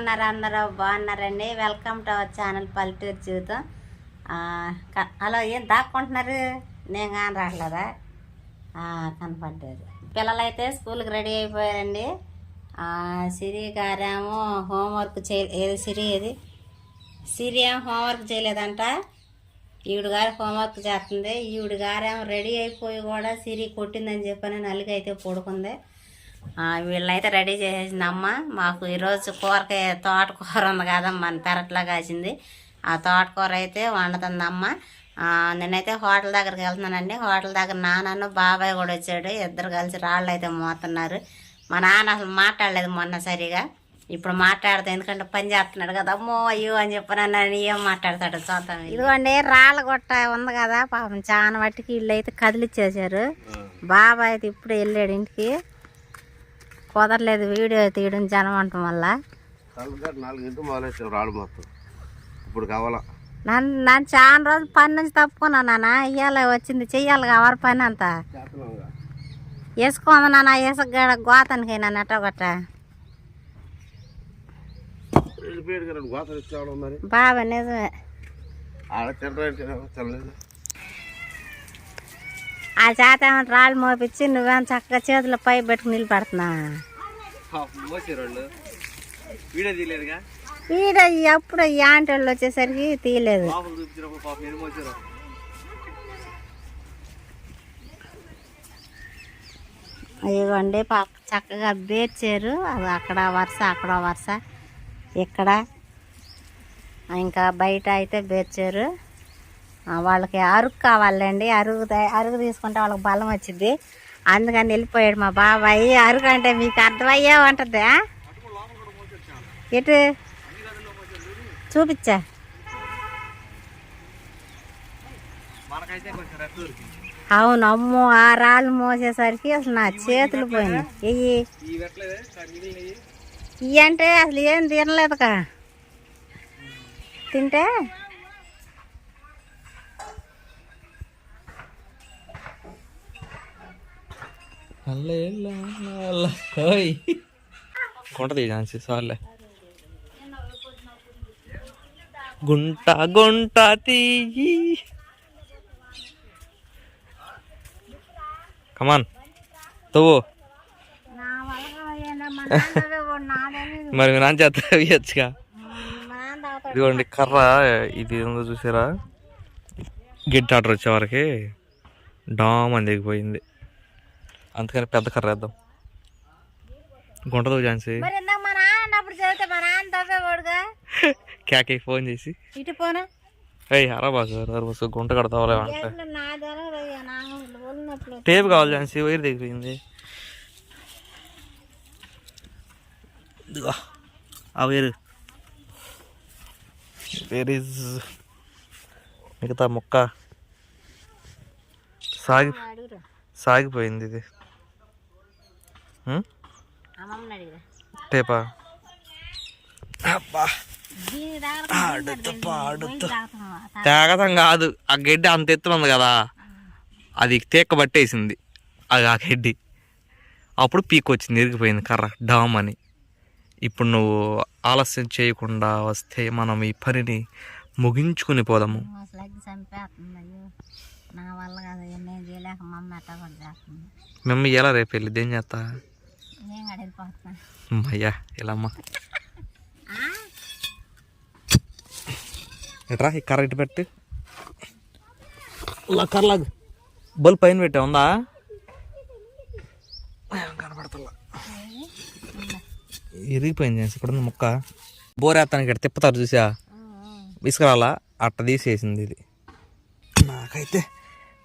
ఉన్నారు అందరూ బాగున్నారండి. వెల్కమ్ టు అవర్ ఛానల్ పల్లెటూరు జీవితం హలో ఏం దాక్కుంటున్నారు? నేను కానీ రావట్లేదా? ఆ, కనపడ్డారు పిల్లలైతే స్కూల్కి రెడీ అయిపోయారండి. సిరి గారేమో హోంవర్క్ చేయ ఏది సిరి ఏది? సిరి ఏమో హోంవర్క్ చేయలేదంట. ఈవిడ గారు హోంవర్క్ చేస్తుంది. ఈవిడ గారేమో రెడీ అయిపోయి కూడా సిరి కొట్టిందని చెప్పని నలిగి అయితే పడుకుంది. వీళ్ళైతే రెడీ చేసేసింది అమ్మ మాకు ఈరోజు కూరకి తోటకూర ఉంది కదా మన పెరట్లో కాసింది. ఆ తోటకూర అయితే వండుతుంది అమ్మ ఆ, నేనైతే హోటల్ దగ్గరికి వెళ్తున్నానండి. హోటల్ దగ్గర నాన్నను బాబాయ్ కూడా వచ్చాడు. ఇద్దరు కలిసి రాళ్ళు అయితే మోతున్నారు. మా నాన్న అసలు మాట్లాడలేదు మొన్న సరిగా. ఇప్పుడు మాట్లాడతా ఎందుకంటే పని చేస్తున్నాడు కదా అమ్మో అయ్యో అని చెప్పిన ఏం మాట్లాడతాడు సొంతం ఇదిగోండి రాళ్ళ గొట్ట ఉంది కదా పాపం చాలా మట్టికి ఇల్లు అయితే కదిలిచ్చేసారు బాబాయ్ అయితే ఇప్పుడు వెళ్ళాడు ఇంటికి. కుదరలేదు వీడియో తీయడం జనం అంటం వల్ల. కళ్ళగారు నాలుగింటి మొదలెట్టాం రాడు మొత్తం. ఇప్పుడు కావాలా? నన్ను నన్ను చాలా రోజులు పని నుంచి తప్పుకున్నా నాన్న ఇయ్యాల వచ్చింది చెయ్యాలి కావాలి పని అంతా. చేస్తున్నాంగా వేసుకోంది నాన్న వేసగడ గోతానికి నన్ను ఎట్ట గట్ట. వెళ్ళిపోయాడు కదా గోతలు ఇచ్చేవాడు మరి బాబా నిజమే. ఆడ తినడానికి తెల్లలేదు ఆ చేత ఏమో రాళ్ళు మోపించి నువ్వేం చక్కగా చేతులు పై పెట్టుకుని నిలబెడుతున్నా. వీడ ఎప్పుడు ఆంటీ వాళ్ళు వచ్చేసరికి తీయలేదు. పక్క చక్కగా బేర్చారు. అది అక్కడ వరుస అక్కడ వరుస. ఇక్కడ ఇంకా బయట అయితే బేర్చారు. వాళ్ళకి అరుగు కావాలండి. అరుగు త- అరుగు తీసుకుంటే వాళ్ళకి బలం వచ్చింది అందుకని వెళ్ళిపోయాడు మా బాబాయ్. అరుగు అంటే మీకు అర్థమయ్యే ఉంటుందా? ఎటు? చూపించా. అవును అమ్మో ఆ రాళ్ళు మోసేసరికి అసలు నా చేతులు పోయినాయి. ఇవి ఇవి అంటే అసలు ఏం తినలేదుగా. తింటే? కొంటది ఝాన్సీ సార్లే గుంట గుంట తీయి కమాన్ తవ్వు మరి మీ నాన్న చేత వేయచ్చుగా ఇదిగోండి కర్ర ఇది ఏందో చూసారా? గిడ్డ ఆర్డర్ వచ్చేవరకు డామ్ అని దిగిపోయింది అందుకని పెద్ద కర్ర వేద్దాం. గుంటదో ఝాన్సీ. కేకే ఫోన్ చేసి. ఇటు పోనా? బాసు బాసు గుంట కడతావులే టేప్ కావాలి ఝాన్సీ వైర్ దిగిపోయింది ఆ వైరు. వేర్ ఇస్ మిగతా మొక్క? సాగి సాగిపోయింది ఇది. టేపా? తేగతం కాదు ఆ గడ్డి అంత ఎత్తున ఉంది కదా అది తీక్క పట్టేసింది అది ఆ గడ్డి. అప్పుడు పీక్ వచ్చింది ఇరిగిపోయింది కర్ర డామ్ అని. ఇప్పుడు నువ్వు ఆలస్యం చేయకుండా వస్తే మనం ఈ పనిని ముగించుకుని పోదాము. మేము ఎలా రేపు వెళ్ళి ఏం చేస్తా? అయ్యా ఇలా అమ్మా ఎట్రా ఈ కర్ర ఇటు పెట్టి? లా కర్రలాగు బల్ పైన పెట్టా ఉందా? కనపడతల్లా ఇరిగిపోయింది చేసి ఇక్కడ ఉన్న ముక్క. బోరేస్తానికి ఇక్కడ తిప్పుతారు చూసా? తీసుకురాలా అట్ట తీసేసింది ఇది. నాకైతే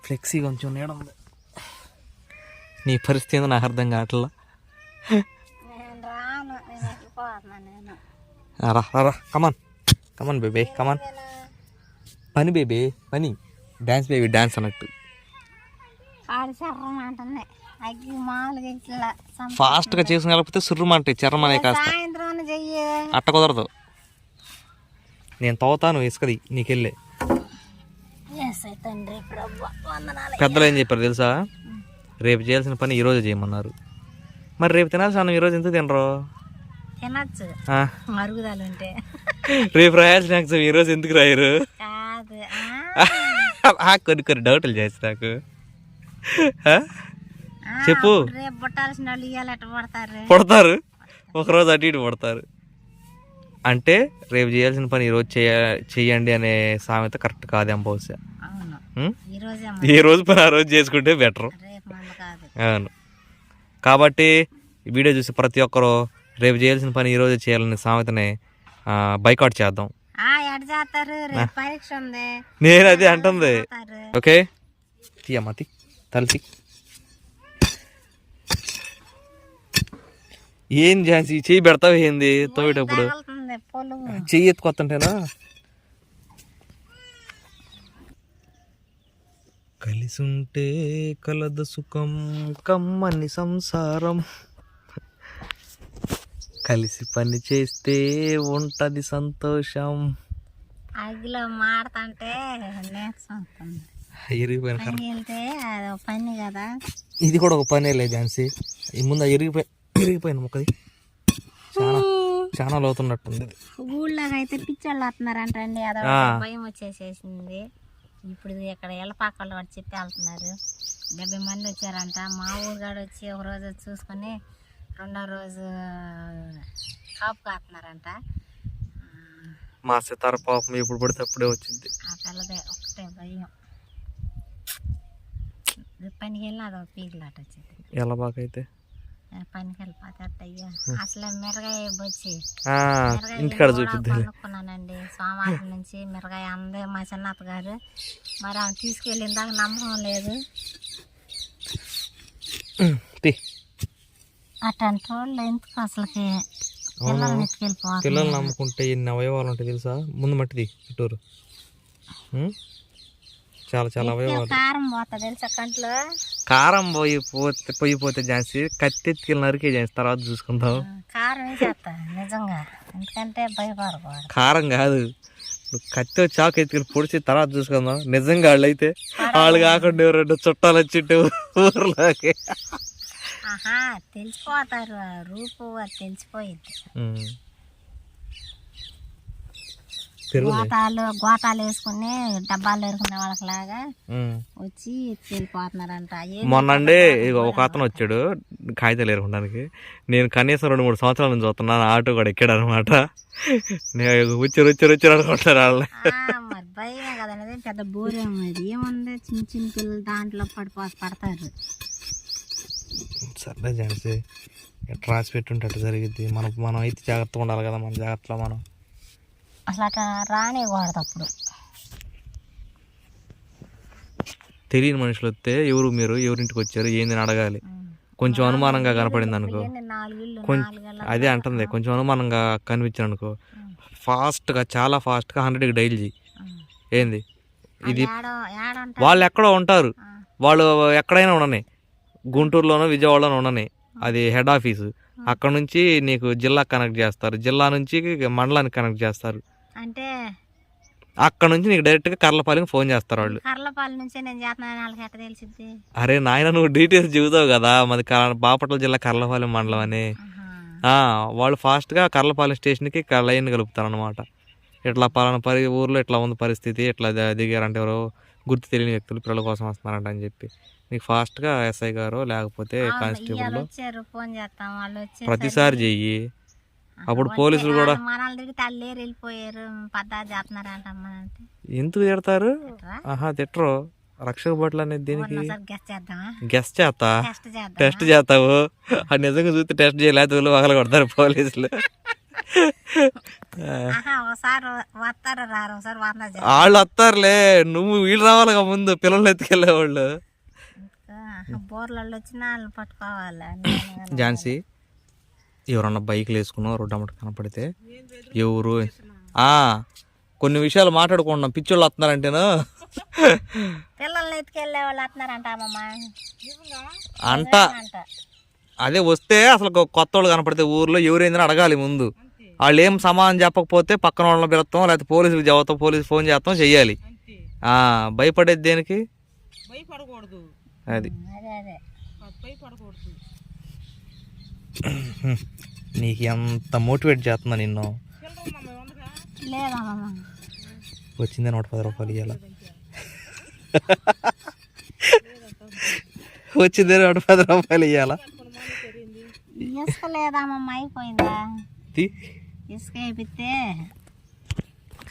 ఫ్లెక్సీ కొంచెం నీడ ఉంది. నీ పరిస్థితి ఏందో నాకు అర్థం కావట్లా. రా రా రా. Come on come on baby come on పని బేబీ పని డ్యాన్స్ బేబీ డ్యాన్స్ అన్నట్టు. ఫాస్ట్గా చేసుకుని వెళ్ళకపోతే సుర్రమంటే చర్రం అనే కాస్త. అట్ట కుదరదు. నేను తవ్వుతాను ఇసుకది నీకెళ్ళే. పెద్దలు ఏం చెప్పారు తెలుసా? రేపు చేయాల్సిన పని ఈరోజు చేయమన్నారు. మరి రేపు తినాల్సిన అన్నం ఈరోజు ఎందుకు తినరు? తినచ్చు. మరుగుదల ఉంటే రేపు రాయాల్సిన ఎగ్జామ్ ఈరోజు ఎందుకు రాయరు? కొన్ని కొన్ని డౌట్లు చేసి నాకు? చెప్పు. పడతారు? ఒకరోజు అటు ఇటు పడతారు. అంటే రేపు చేయాల్సిన పని ఈరోజు చేయ చెయ్యండి అనే సామెత కరెక్ట్ కాదేం బహుశా? ఈ రోజే పని ఆ రోజు చేసుకుంటే బెటర్. అవును. కాబట్టి ఈ వీడియో చూసి ప్రతి ఒక్కరు రేపు చేయాల్సిన పని ఈ రోజు చేయాలనే సామెతని బైకాట్ చేద్దాం. నేను అదే అంటుంది. ఓకే? తీయమ్మా తీ తలసి ఏం ఝాన్సీ? చెయ్యి పెడతావు ఏంది? పొలుగు. చెయ్యి ఎత్తుకొత్తంటేనా? కలిసుంటే కలద సుఖం కమ్మని సంసారం. కలిసి పని చేస్తే ఉంటది సంతోషం. అగ్గిలో మాడతంటే. పని వెళ్తే అది ఒక పని కదా. ఇది కూడా ఒక పనే లేదు ఝాన్సీ. ఈ ముందు ఎరిగిపోయి ఎరిగిపోయిన మొక్కది. చాలా చాలా లోతున్నట్టుంది అయితే పిచ్చోళ్ళు వస్తున్నారంటండి అదో ఆ. భయం వచ్చేసేసింది. ఇప్పుడు ఇక్కడ ఎల్లపాకల్లో వాడు చెప్పి వెళ్తున్నారు. డెబ్బై మంది వచ్చారంట. మా ఊరుగాడు వచ్చి ఒక రోజు చూసుకొని రెండో రోజు కాపు కాస్తున్నారంట మా సితార పాపం ఎప్పుడు పడితే అప్పుడే వచ్చింది. ఆ పిల్లదే ఒకటే భయం. పనికి వెళ్ళిన అదొక పీకులాట వచ్చింది. ఎలా బాగైతే ఆ పనికి వెళ్ళిపోతే అట్టయ్యా అసలు మిరగాయ మిరగాయ ఇంటికాడ కొనుక్కున్నానండి సోమవారం నుంచి మిరగాయ అందే మా చిన్నత్త గారు. మరి ఆమె తీసుకెళ్ళిన దాకా నమ్మకం లేదు. అట్లాంటి వాళ్ళు ఎందుకు అసలుకి పిల్లల్ని నమ్ముకుంటే ఎన్ని అవయవాలు ఉంటాయి తెలుసా? ముందు మట్టిది చుట్టూరు? చాలా చాలా అవయవాలు. కారం పోతా తెలుసా కంట్లో? కారం పోయి పోతే పోయిపోతే ఝాన్సీ కత్తి నరికే ఝాన్సీ తర్వాత చూసుకుందాం. కారం వేసేస్తా నిజంగా. ఎందుకంటే భయపడకూడదు. కారం కాదు. కత్తి చాకు ఎత్తుకెళ్ళి పొడిచి తర్వాత చూసుకుందాం. నిజంగా వాళ్ళు అయితే వాళ్ళు కాకుండా ఎవరంటే చుట్టాలు వచ్చింటే ఊర్లోకి. తెలిసిపోతారు. రూపు తెలిసిపోయింది గోతాలు గోతాలు వేసుకుని డబ్బాలు ఎరుకునే వాళ్ళకి లాగా ఉం. వచ్చి మొన్నండి ఇగో ఒక అతను వచ్చాడు కాగితాలు ఏరుకోవడానికి నేను కనీసం రెండు మూడు సంవత్సరాల నుంచి చూస్తున్నాను ఆటో కూడా ఎక్కాడు అనమాట వచ్చారు వచ్చారు వచ్చారు అనుకుంటారు వాళ్ళని. ఆ, మరి భయమే కదండి పెద్ద బోరేం అది ఏముంది? చిన్న చిన్న పిల్లలు దాంట్లో పడిపో పడతారు. సర్లే ఝాన్సీ రాసి పెట్టుంటే అట్లా జరిగిద్ది. మనం మనం అయితే జాగ్రత్తగా ఉండాలి కదా మన జాగ్రత్తలో మనం. అసలు అట్లా రానివ్వకూడదు అప్పుడు. తెలియని మనుషులు వస్తే ఎవరు మీరు ఎవరింటికి వచ్చారు ఏందని అడగాలి. కొంచెం అనుమానంగా కనపడింది అనుకో. కొంచెం అదే అంటుంది కొంచెం అనుమానంగా కనిపించాను అనుకో. ఫాస్ట్గా చాలా ఫాస్ట్గా హండ్రెడ్కి డైల్ చేయి ఏంది? ఇది వాళ్ళు ఎక్కడో ఉంటారు. వాళ్ళు ఎక్కడైనా ఉండని. గుంటూరులోనో విజయవాడలోనో ఉండని. అది హెడ్ ఆఫీసు. అక్కడ నుంచి నీకు జిల్లా కనెక్ట్ చేస్తారు. జిల్లా నుంచి మండలానికి కనెక్ట్ చేస్తారు. అంటే అక్కడ నుంచి నీకు డైరెక్ట్గా కర్లపాలెంకి ఫోన్ చేస్తారు వాళ్ళు. కర్లపాలెం నుంచి నేను చేస్తున్నాను వాళ్ళకి ఎట్ట తెలిసిద్ది? అరే నాయన నువ్వు డీటెయిల్స్ చెబుతావు కదా మాది కర- బాపట్ల జిల్లా కర్లపాలెం మండలం అని. ఆ, వాళ్ళు ఫాస్ట్గా కర్లపాలెం స్టేషన్కి క- లైన్ కలుపుతారు అనమాట ఇట్లా పలానా పరి ఊర్లో ఇట్లా ఉంది పరిస్థితి ఇట్లా ద- దిగారంటే ఎవరో గుర్తు తెలియని వ్యక్తులు పిల్లల కోసం వస్తున్నారంట అని చెప్పి. నీకు ఫాస్ట్గా ఎస్ఐ గారు లేకపోతే అవును, ఇవాళ కానిస్టేబుల్ వచ్చారు ఫోన్ చేస్తాం వాళ్ళు వచ్చి ప్రతిసారి చెయ్యి. అప్పుడు పోలీసులు కూడా మనల్ని తిరిగి తల్లేరు వెళ్ళిపోయారు. అంటే. ఎందుకు తిడతారు? ఆహా తిట్టరు. రక్షక బట్టలు అనేది దీనికి గెస్ట్ చేస్తా? టెస్ట్ చేస్తావు? అది నిజంగా చూస్తే టెస్ట్ చేయలేదు వాళ్ళు కొడతారు పోలీసులు. వాళ్ళు వస్తారులే. నువ్వు వీళ్ళు రావాలిగా ముందు. పిల్లల్ని ఎత్తుకెళ్ళే వాళ్ళు బోర్లలో వచ్చిన వాళ్ళని పట్టుకోవాలి? ఝాన్సీ? ఎవరన్నా బైక్లు వేసుకున్నా రోడ్డు అమ్మట కనపడితే ఎవరు? ఆ కొన్ని విషయాలు మాట్లాడుకున్నాం పిచ్చోళ్ళు వస్తున్నారంటేను పిల్లల్ని ఎత్తుకెళ్ళే వాళ్ళు వస్తున్నారంట అంట. అంట. అదే వస్తే అసలు కొత్త వాళ్ళు కనపడితే ఊర్లో ఎవరైందని అడగాలి ముందు. వాళ్ళు ఏం సమాధానం చెప్పకపోతే పక్కన వాళ్ళని పిలుస్తాం లేకపోతే పోలీసులకు చెబుతాం పోలీసు ఫోన్ చేస్తాం చెయ్యాలి. ఆ, భయపడేది దేనికి? భయపడకూడదు. అది. అదే అదే. భయపడకూడదు. నీకు ఎంత మోటివేట్ చేస్తున్నా నిన్ను? వచ్చిందే నూట పది రూపాయలు ఇవ్వాల వచ్చిందే నూట పది రూపాయలు ఇవ్వాలా ఇసుక అయిపోయిందా? తీ. ఇసుక వేపిస్తే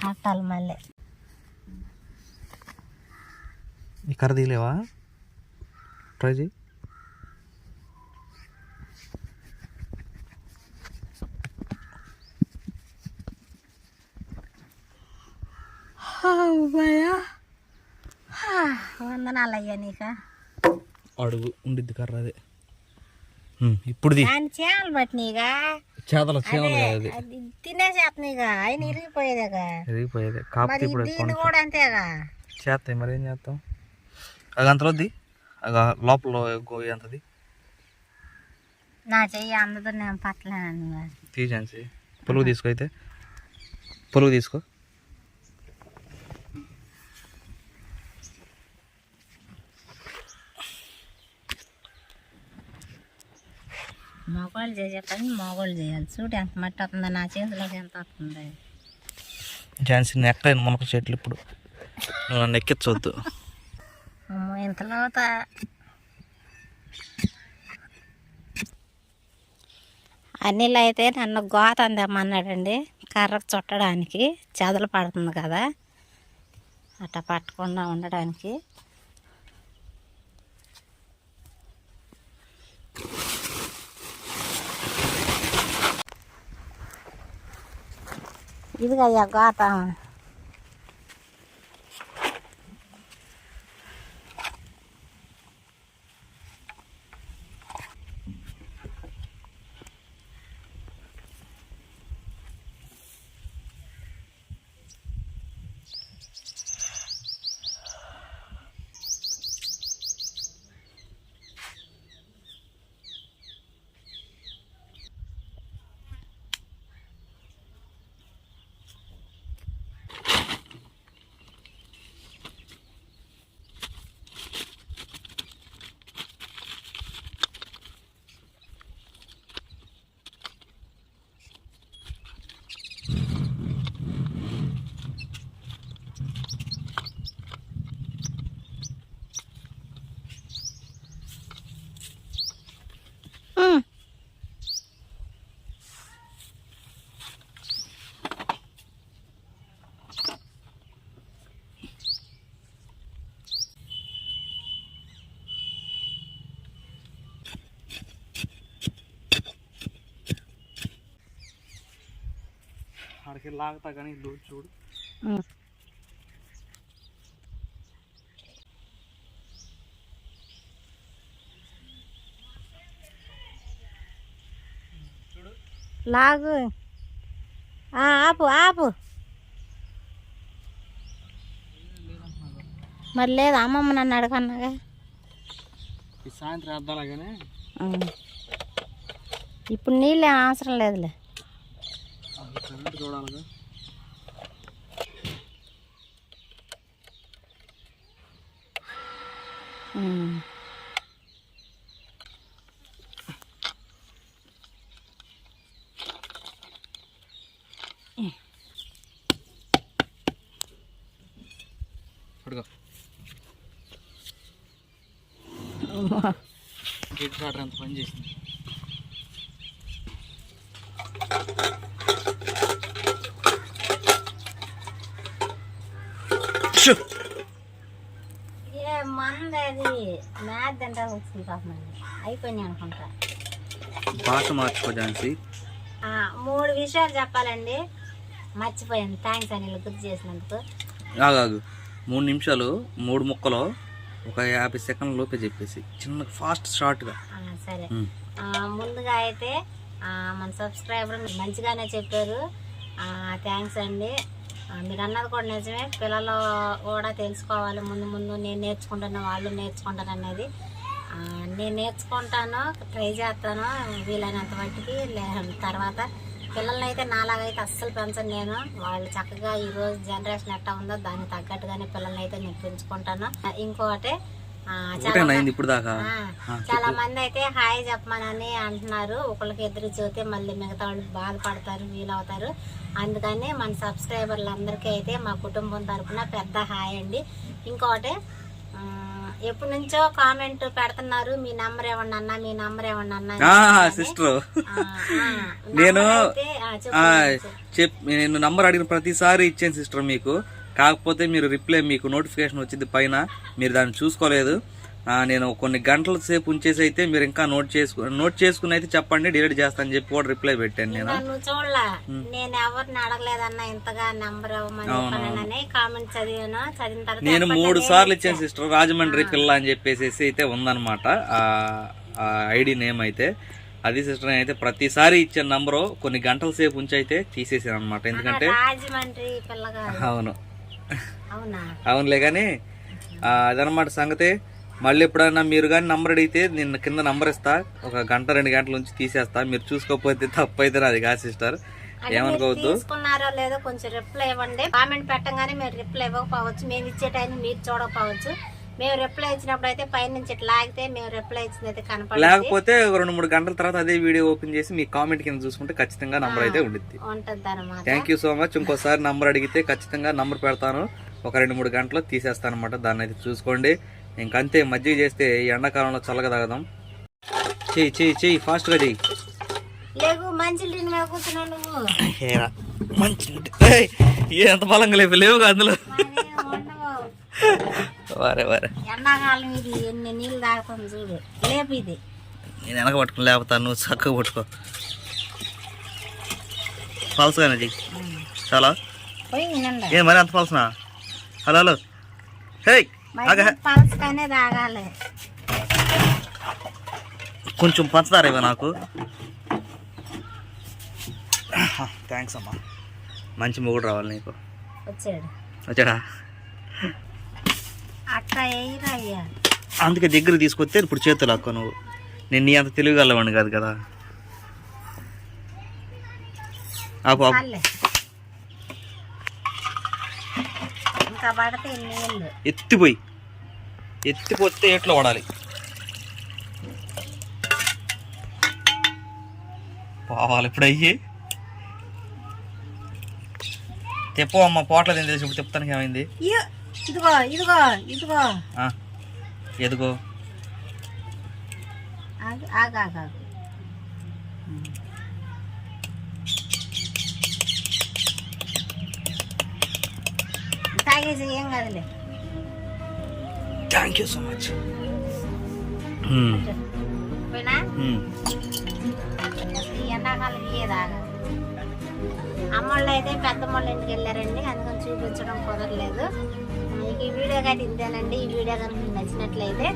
కట్టాలి మళ్ళీ. ఈ కర్ర తీయలేవా? ట్రై చేయి. వందనాలు అయ్యా నీకు. అడుగు ఉండిద్ది కర్ర అదే. ఇప్పుడు చేయాలి పట్టినీగా? చేతల చేమలు కదా అది. తినేసేస్తున్నాయిగా ఆయన ఇరిగిపోయేదేగా. ఎదిగిపోయేది కాకపోతే మరి ఇప్పుడు దీన్ని కూడా అంతేగా? చేస్తాయి మరి ఏం చేస్తాం అది అంతలోది అది లోపల గోయి అంతది? నా చెయ్యి అందదు నేను పట్టలేను తీసేసి పొలుగు తీసుకో అయితే. పొలుగు తీసుకో. మగవాళ్ళు చేసే పని మగవాళ్ళు చేయాలి. చూడు ఎంత మట్టి వస్తుందో నా చేతిలోకి ఎంత వస్తుంది. ఝాన్సీ నెక్కలేను మునక చెట్లు ఇప్పుడు. అమ్మో ఇంతలో అనిల్ అయితే నన్ను గోత అందేమన్నాడండి. కర్రకు చుట్టడానికి చెదలు పడుతుంది కదా. అట్లా పట్టకుండా ఉండడానికి. ఇదిగయ్యా గోత అక్కడికి లాగుతా కానీ చూడు. లాగు. ఆ, ఆపు ఆపు. మరి లేదు అమ్మమ్మ నన్ను అడగన్నాగా. ఈ సాయంత్రం ఉం. ఇప్పుడు నీళ్ళు ఏం అవసరం లేదులే. చూడాలిగా గేట్ కాటర్ ఎంత పని చేసింది ఏ మంది అది మ్యాథ్ తింటా వచ్చింది పాపం అయిపోయినాయి అనుకుంటా. భాష మార్చుకో ఝాన్సీ. మూడు విషయాలు చెప్పాలండి. మర్చిపోయాను. థ్యాంక్స్ అనిల్ గుర్తు చేసినందుకు. ఆగాగు మూడు నిమిషాలు మూడు ముక్కలు ఒక యాభై సెకండ్ల లోపే చెప్పేసి. చిన్న ఫాస్ట్ షార్ట్గా. సరే. ముందుగా అయితే మన సబ్స్క్రైబర్ మంచిగానే చెప్పారు. థ్యాంక్స్ అండి. మీరు అన్నది కూడా నిజమే. పిల్లలు కూడా తెలుసుకోవాలి. ముందు ముందు నేను నేర్చుకుంటాను వాళ్ళు నేర్చుకుంటాను అనేది. నేను నేర్చుకుంటాను ట్రై చేస్తాను వీలైనంత మట్టికి. తర్వాత పిల్లల్ని అయితే నాలాగైతే అస్సలు పెంచను నేను. వాళ్ళు చక్కగా ఈరోజు జనరేషన్ ఎట్టా ఉందో దానికి తగ్గట్టుగానే పిల్లల్ని అయితే నేను పెంచుకుంటాను. ఇంకోటి అయింది ఇప్పుడు దాకా? చాలా మంది అయితే హాయ్ చెప్పమనని అంటున్నారు. ఒకరికి ఇద్దరు చెబితే మళ్ళీ మిగతా వాళ్ళు బాధపడతారు ఫీల్ అవుతారు అందుకని మన సబ్స్క్రైబర్లు అందరికీ అయితే మా కుటుంబం తరపున పెద్ద హాయ్ అండి. ఇంకోటి ఎప్పటి నుంచో కామెంట్ పెడుతున్నారు మీ నంబర్ అన్న మీ నంబర్ చెప్పని. సిస్టర్. నేను నేను నంబర్ అడిగిన ప్రతిసారి ఇచ్చాను సిస్టర్ మీకు. కాకపోతే మీరు రిప్లై మీకు నోటిఫికేషన్ వచ్చింది పైన మీరు దాన్ని చూసుకోలేదు. నేను కొన్ని గంటల సేపు ఉంచేసి అయితే మీరు ఇంకా నోట్ చేసుకు నోట్ చేసుకుని అయితే చెప్పండి డిలీట్ చేస్తానని చెప్పి కూడా రిప్లై పెట్టాను నేను. నేను ఎవరిని అడగలేదన్న ఇంతగా నంబర్ ఇవ్వమని చెప్పానని కామెంట్ చదివాను. చదివిన తర్వాత నేను మూడు సార్లు ఇచ్చాను సిస్టర్ రాజమండ్రి పిల్ల అని చెప్పేసి అయితే ఉందన్నమాట. ఆ ఐడి నేమ్ అయితే. అది సిస్టర్ అయితే ప్రతిసారి ఇచ్చిన నంబరు కొన్ని గంటల సేపు ఉంచి అయితే తీసేసాను అనమాట ఎందుకంటే అవునా. అవునులే కానీ అదనమాట సంగతి. మళ్ళీ ఎప్పుడైనా మీరు కానీ నంబర్ అడిగితే నేను కింద నంబర్ ఇస్తా. ఒక గంట రెండు గంటల నుంచి తీసేస్తా. మీరు చూసుకోకపోతే తప్పు అయితే నాది కాదు సిస్టర్ ఏమనుకోవద్దు మీరు తీసుకున్నారో లేదో కొంచెం రిప్లై ఇవ్వండి. కామెంట్ పెట్టగానే మీరు రిప్లై ఇవ్వకపోవచ్చు. మేము ఇచ్చే టైం మీరు చూడకపోవచ్చు. మేము రిప్లై ఇచ్చినప్పుడు అయితే పైనుంచి ఇట్లా లాగితే మేము రిప్లై ఇచ్చింది అయితే కనపడదు. లేకపోతే రెండు మూడు గంటల తర్వాత అదే వీడియో ఓపెన్ చేసి మీ కామెంట్ కింద చూసుకుంటే ఖచ్చితంగా నంబర్ అయితే ఉండిద్ది. ఉంటుంది అనమాట థ్యాంక్ యూ సో మచ్ ఇంకోసారి నంబర్ అడిగితే ఖచ్చితంగా నంబర్ పెడతాను. ఒక రెండు మూడు గంటలు తీసేస్తాను అనమాట దాన్ని అయితే చూసుకోండి. ఇంకంతే మజ్జిగ చేస్తే ఈ ఎండాకాలంలో చల్లగా తాగదాం. చెయ్యి చెయ్యి చెయ్యి ఫాస్ట్గా చెయ్యి మంచి ఎంత బలంగా లేవు లేవుగా అందులో. వరే వరే. ఎండాకాలం ఇది ఎన్ని నీళ్ళు తాగుతాం చూడు. లేపు ఇది. నేను వెనక పట్టుకుని లేకపోతాను నువ్వు చక్కగా పట్టుకో. పల్సగానే చెయ్యి. చాలా ఏ మరి అంత పల్సనా హలో హలో హే ఆగా. మరి పలసగానే తాగాలి. కొంచెం పంచదార ఇవ్వ నాకు. థ్యాంక్స్ అమ్మా. మంచి మొగుడు రావాలి నీకు. వచ్చాడు? అందుకే దగ్గర తీసుకొస్తే ఇప్పుడు చేతులు అక్క నువ్వు. నేను నీ అంత తెలివిగలవాడిని కాదు కదా. ఎత్తిపోయి. ఎత్తిపోతే ఎట్లా పడాలి? పోవాలి ఇప్పుడు అయ్యి? తెప్పు అమ్మ పోట్ల తిని తెలిసి ఇప్పుడు చెప్తానికి ఏమైంది? ఇదిగో ఇదిగో ఇదిగో. ఆ, ఎదుగో. ఆగు ఆగు ఆగు ఆగు. తాగేసి ఏం కాదులే. థ్యాంక్ యూ సో మచ్ ఎండాకాలం ఇయ్యే తాగాలి అమ్మోళ్ళు అయితే పెద్దమ్మోళ్ళ ఇంటికి వెళ్ళారండి అందుకని చూపించడం కుదరలేదు. ఈ వీడియో కానీ ఇంతేనండి. ఈ వీడియో కనుక మీకు నచ్చినట్లయితే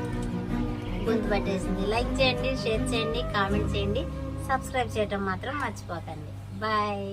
గొంతు పట్టేసింది. లైక్ చేయండి షేర్ చేయండి కామెంట్ చేయండి. సబ్స్క్రైబ్ చేయడం మాత్రం మర్చిపోకండి. బాయ్.